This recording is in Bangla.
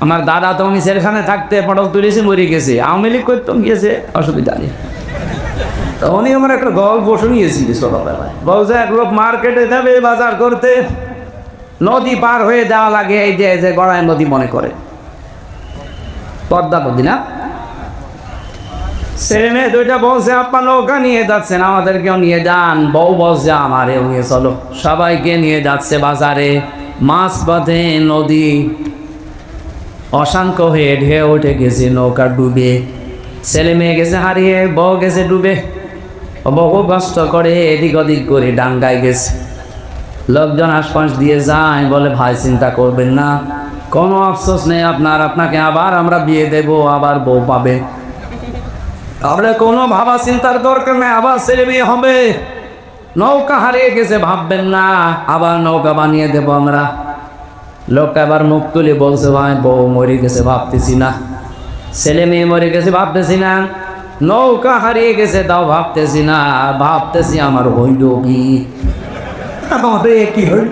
আমার দাদা তো আমি সেখানে থাকতে পটল তুলেছি, মরে গেছে। আওয়ামী লীগ করতাম গিয়েছে, অসুবিধা নেই। উনি আমার একটা গল্প শুনিয়েছিল ছোটবেলায়। বলছে, এক লোক মার্কেটে যাবে, বাজার করতে। নদী পার হয়ে যাওয়া লাগে, এই যে যে গড়ায় নদী মনে করে। পদ্মা নদী না? ছেলে মেয়ে দুইটা বলছে, আপা, নৌকা নিয়ে যাচ্ছেন, আমাদেরকেও নিয়ে যান। বউ বলছে আমারেও নিয়ে চলো। সবাইকে নিয়ে যাচ্ছে বাজারে। মাছ পথে নদী। অশান্ত হয়ে ঢেউ উঠে গেছে, নৌকা ডুবে। ছেলে মেয়ে গেছে হারিয়ে, বউ গেছে ডুবে। বহু কষ্ট করে এদিক ওদিক করে ডাঙ্গায় গেছে। লোকজন আশপাশ দিয়ে যায়, বলে, ভাই, চিন্তা করবেন না। কোনো আফসোস নেই আপনার, আপনাকে আবার আমরা বিয়ে দেব, আবার বউ পাবে। আমরা কোনো ভাবা চিন্তার দরকার নেই, আবার ছেলে মেয়ে হবে। নৌকা হারিয়ে গেছে, ভাববেন না, আবার নৌকা বানিয়ে দেব আমরা। লোকটা এবার মুখ তুলে বলছে, ভাই, বউ মরে গেছে, ভাবতেছি না। ছেলে মেয়ে মরে গেছে, ভাবতেছি না। নৌকা হারিয়ে গেছে, তাও ভাবতেছি না। ভাবতেছি আমার হইল কি? কি হইল?